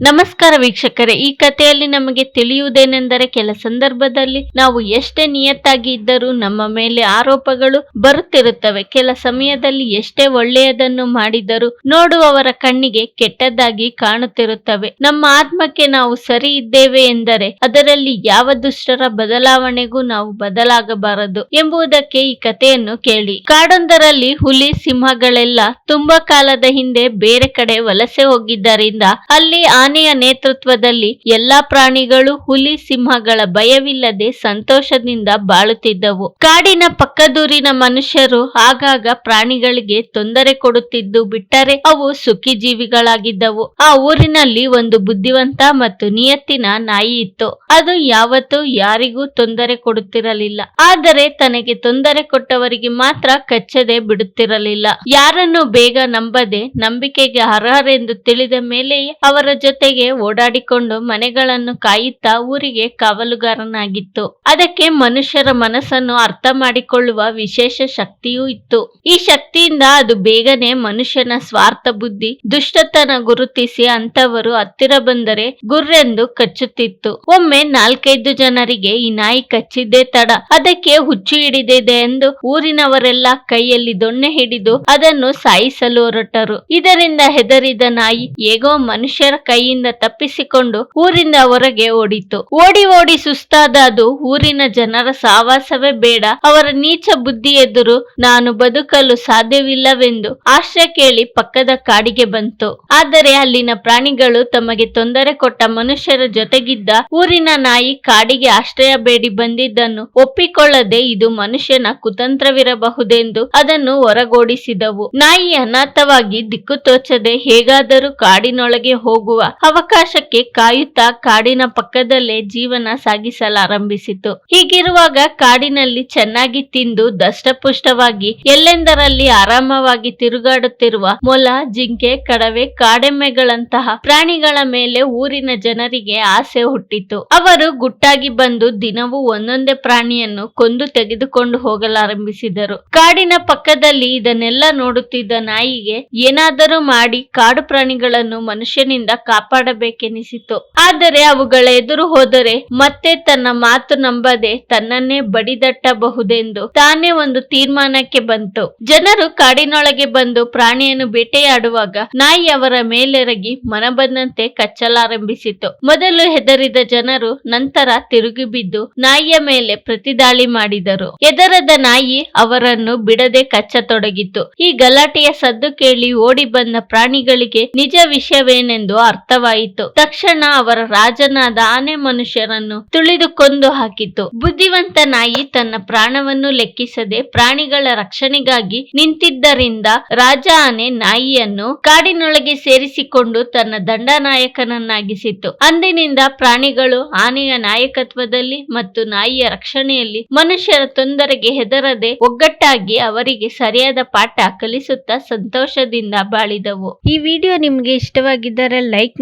ನಮಸ್ಕಾರ ವೀಕ್ಷಕರೇ, ಈ ಕಥೆಯಲ್ಲಿ ನಮಗೆ ತಿಳಿಯುವುದೇನೆಂದರೆ ಕೆಲ ಸಂದರ್ಭದಲ್ಲಿ ನಾವು ಎಷ್ಟೇ ನಿಯತ್ತಾಗಿ ಇದ್ದರೂ ನಮ್ಮ ಮೇಲೆ ಆರೋಪಗಳು ಬರುತ್ತಿರುತ್ತವೆ. ಕೆಲ ಸಮಯದಲ್ಲಿ ಎಷ್ಟೇ ಒಳ್ಳೆಯದನ್ನು ಮಾಡಿದರೂ ನೋಡುವವರ ಕಣ್ಣಿಗೆ ಕೆಟ್ಟದ್ದಾಗಿ ಕಾಣುತ್ತಿರುತ್ತವೆ. ನಮ್ಮ ಆತ್ಮಕ್ಕೆ ನಾವು ಸರಿ ಇದ್ದೇವೆ ಎಂದರೆ ಅದರಲ್ಲಿ ಯಾವ ದುಷ್ಟರ ಬದಲಾವಣೆಗೂ ನಾವು ಬದಲಾಗಬಾರದು ಎಂಬುದಕ್ಕೆ ಈ ಕಥೆಯನ್ನು ಕೇಳಿ. ಕಾಡೊಂದರಲ್ಲಿ ಹುಲಿ, ಸಿಂಹಗಳೆಲ್ಲ ತುಂಬಾ ಕಾಲದ ಹಿಂದೆ ಬೇರೆ ಕಡೆ ವಲಸೆ ಹೋಗಿದ್ದರಿಂದ ಅಲ್ಲಿ ಆನೆಯ ನೇತೃತ್ವದಲ್ಲಿ ಎಲ್ಲಾ ಪ್ರಾಣಿಗಳು, ಹುಲಿ, ಸಿಂಹಗಳ ಭಯವಿಲ್ಲದೆ ಸಂತೋಷದಿಂದ ಬಾಳುತ್ತಿದ್ದವು. ಕಾಡಿನ ಪಕ್ಕದೂರಿನ ಮನುಷ್ಯರು ಆಗಾಗ ಪ್ರಾಣಿಗಳಿಗೆ ತೊಂದರೆ ಕೊಡುತ್ತಿದ್ದು ಬಿಟ್ಟರೆ ಅವು ಸುಖಿ ಜೀವಿಗಳಾಗಿದ್ದವು ಆ ಊರಿನಲ್ಲಿ ಒಂದು ಬುದ್ಧಿವಂತ ಮತ್ತು ನಿಯತ್ತಿನ ನಾಯಿ ಇತ್ತು. ಅದು ಯಾವತ್ತೂ ಯಾರಿಗೂ ತೊಂದರೆ ಕೊಡುತ್ತಿರಲಿಲ್ಲ. ಆದರೆ ತನಗೆ ತೊಂದರೆ ಕೊಟ್ಟವರಿಗೆ ಮಾತ್ರ ಕಚ್ಚದೆ ಬಿಡುತ್ತಿರಲಿಲ್ಲ. ಯಾರನ್ನು ಬೇಗ ನಂಬದೆ ನಂಬಿಕೆಗೆ ಅರ್ಹರೆಂದು ತಿಳಿದ ಮೇಲೆಯೇ ಅವರ ಜೊತೆಗೆ ಓಡಾಡಿಕೊಂಡು ಮನೆಗಳನ್ನು ಕಾಯುತ್ತಾ ಊರಿಗೆ ಕಾವಲುಗಾರನಾಗಿತ್ತು. ಅದಕ್ಕೆ ಮನುಷ್ಯರ ಮನಸ್ಸನ್ನು ಅರ್ಥ ಮಾಡಿಕೊಳ್ಳುವ ವಿಶೇಷ ಶಕ್ತಿಯೂ ಇತ್ತು. ಈ ಶಕ್ತಿಯಿಂದ ಅದು ಬೇಗನೆ ಮನುಷ್ಯನ ಸ್ವಾರ್ಥ ಬುದ್ಧಿ, ದುಷ್ಟತನ ಗುರುತಿಸಿ ಅಂತವರು ಹತ್ತಿರ ಬಂದರೆ ಗುರ್ರೆಂದು ಕಚ್ಚುತ್ತಿತ್ತು. ಒಮ್ಮೆ ನಾಲ್ಕೈದು ಜನರಿಗೆ ಈ ನಾಯಿ ಕಚ್ಚಿದ್ದೇ ತಡ. ಅದಕ್ಕೆ ಹುಚ್ಚು ಹಿಡಿದಿದೆ ಎಂದು ಊರಿನವರೆಲ್ಲ ಕೈಯಲ್ಲಿ ದೊಣ್ಣೆ ಹಿಡಿದು ಅದನ್ನು ಸಾಯಿಸಲು ಹೊರಟರು. ಇದರಿಂದ ಹೆದರಿದ ನಾಯಿ, ಹೇಗೋ ಮನುಷ್ಯರ ಕೈಯಿಂದ ತಪ್ಪಿಸಿಕೊಂಡು ಊರಿಂದ ಹೊರಗೆ ಓಡಿತು ಓಡಿ ಓಡಿ ಸುಸ್ತಾದ ಅದು ಊರಿನ ಜನರ ಸಾವಾಸವೇ ಬೇಡ. ಅವರ ನೀಚ ಬುದ್ಧಿ ಎದುರು ನಾನು ಬದುಕಲು ಸಾಧ್ಯವಿಲ್ಲವೆಂದು ಆಶ್ರಯ ಕೇಳಿ ಪಕ್ಕದ ಕಾಡಿಗೆ ಬಂತು. ಆದರೆ ಅಲ್ಲಿನ ಪ್ರಾಣಿಗಳು ತಮಗೆ ತೊಂದರೆ ಕೊಟ್ಟ ಮನುಷ್ಯರ ಜೊತೆಗಿದ್ದ ಊರಿನ ನಾಯಿ ಕಾಡಿಗೆ ಆಶ್ರಯ ಬೇಡಿ ಬಂದಿದ್ದನ್ನು ಒಪ್ಪಿಕೊಳ್ಳದೆ ಇದು ಮನುಷ್ಯನ ಕುತಂತ್ರವಿರಬಹುದೆಂದು ಅದನ್ನು ಹೊರಗೋಡಿಸಿದವು. ನಾಯಿ ಅನಾಥವಾಗಿ ದಿಕ್ಕು ತೋಚದೆ ಹೇಗಾದರೂ ಕಾಡಿನೊಳಗೆ ಹೋಗುವ ಅವಕಾಶಕ್ಕೆ ಕಾಯುತ್ತಾ ಕಾಡಿನ ಪಕ್ಕದಲ್ಲೇ ಜೀವನ ಸಾಗಿಸಲಾರಂಭಿಸಿತು. ಹೀಗಿರುವಾಗ ಕಾಡಿನಲ್ಲಿ ಚೆನ್ನಾಗಿ ತಿಂದು ದಷ್ಟಪುಷ್ಟವಾಗಿ ಎಲ್ಲೆಂದರಲ್ಲಿ ಆರಾಮವಾಗಿ ತಿರುಗಾಡುತ್ತಿರುವ ಮೊಲ, ಜಿಂಕೆ, ಕಡವೆ, ಕಾಡೆಮ್ಮೆಗಳಂತಹ ಪ್ರಾಣಿಗಳ ಮೇಲೆ ಊರಿನ ಜನರಿಗೆ ಆಸೆ ಹುಟ್ಟಿತು. ಅವರು ಗುಟ್ಟಾಗಿ ಬಂದು ದಿನವೂ ಒಂದೊಂದೇ ಪ್ರಾಣಿಯನ್ನು ಕೊಂದು ತೆಗೆದುಕೊಂಡು ಹೋಗಲಾರಂಭಿಸಿದರು. ಕಾಡಿನ ಪಕ್ಕದಲ್ಲಿ ಇದನ್ನೆಲ್ಲ ನೋಡುತ್ತಿದ್ದ ನಾಯಿಗೆ ಏನಾದರೂ ಮಾಡಿ ಕಾಡು ಪ್ರಾಣಿಗಳನ್ನು ಮನುಷ್ಯನಿಂದ ಕಾಪಾಡಬೇಕೆನಿಸಿತು. ಆದರೆ ಅವುಗಳ ಎದುರು ಹೋದರೆ ಮತ್ತೆ ತನ್ನ ಮಾತು ನಂಬದೆ ತನ್ನನ್ನೇ ಬಡಿದಟ್ಟಬಹುದೆಂದು ತಾನೇ ಒಂದು ತೀರ್ಮಾನಕ್ಕೆ ಬಂತು. ಜನರು ಕಾಡಿನೊಳಗೆ ಬಂದು ಪ್ರಾಣಿಯನ್ನು ಬೇಟೆಯಾಡುವಾಗ ನಾಯಿ ಅವರ ಮೇಲೆರಗಿ ಮನಬಂದಂತೆ ಕಚ್ಚಲಾರಂಭಿಸಿತು. ಮೊದಲು ಹೆದರಿದ ಜನರು ನಂತರ ತಿರುಗಿ ಬಿದ್ದು ನಾಯಿಯ ಮೇಲೆ ಪ್ರತಿದಾಳಿ ಮಾಡಿದರು. ಎದರದ ನಾಯಿ ಅವರನ್ನು ಬಿಡದೆ ಕಚ್ಚತೊಡಗಿತು. ಈ ಗಲಾಟೆಯ ಸದ್ದು ಕೇಳಿ ಓಡಿ ಬಂದ ಪ್ರಾಣಿಗಳಿಗೆ ನಿಜ ವಿಷಯವೇನೆಂದು ಅರ್ಥವಾಯಿತು. ತಕ್ಷಣ ಅವರ ರಾಜನಾದ ಆನೆ ಮನುಷ್ಯರನ್ನು ತುಳಿದು ಕೊಂದು ಹಾಕಿತು. ಬುದ್ಧಿವಂತ ನಾಯಿ ತನ್ನ ಪ್ರಾಣವನ್ನು ಲೆಕ್ಕಿಸದೆ ಪ್ರಾಣಿಗಳ ರಕ್ಷಣೆಗಾಗಿ ನಿಂತಿದ್ದರಿಂದ ರಾಜ ಆನೆ ನಾಯಿಯನ್ನು ಕಾಡಿನೊಳಗೆ ಸೇರಿಸಿಕೊಂಡು ತನ್ನ ದಂಡನಾಯಕನನ್ನಾಗಿಸಿತು. ಅಂದಿನಿಂದ ಪ್ರಾಣಿಗಳು ಆನೆಯ ನಾಯಕತ್ವದಲ್ಲಿ ಮತ್ತು ನಾಯಿಯ ರಕ್ಷಣೆಯಲ್ಲಿ ಮನುಷ್ಯರ ತೊಂದರೆಗೆ ಹೆದರದೆ ಒಗ್ಗಟ್ಟಾಗಿ ಅವರಿಗೆ ಸರಿಯಾದ ಪಾಠ ಕಲಿಸುತ್ತಾ ಸಂತೋಷದಿಂದ ಬಾಳಿದವು. ಈ ವಿಡಿಯೋ ನಿಮಗೆ ಇಷ್ಟವಾಗಿದ್ದರೆ ಲೈಕ್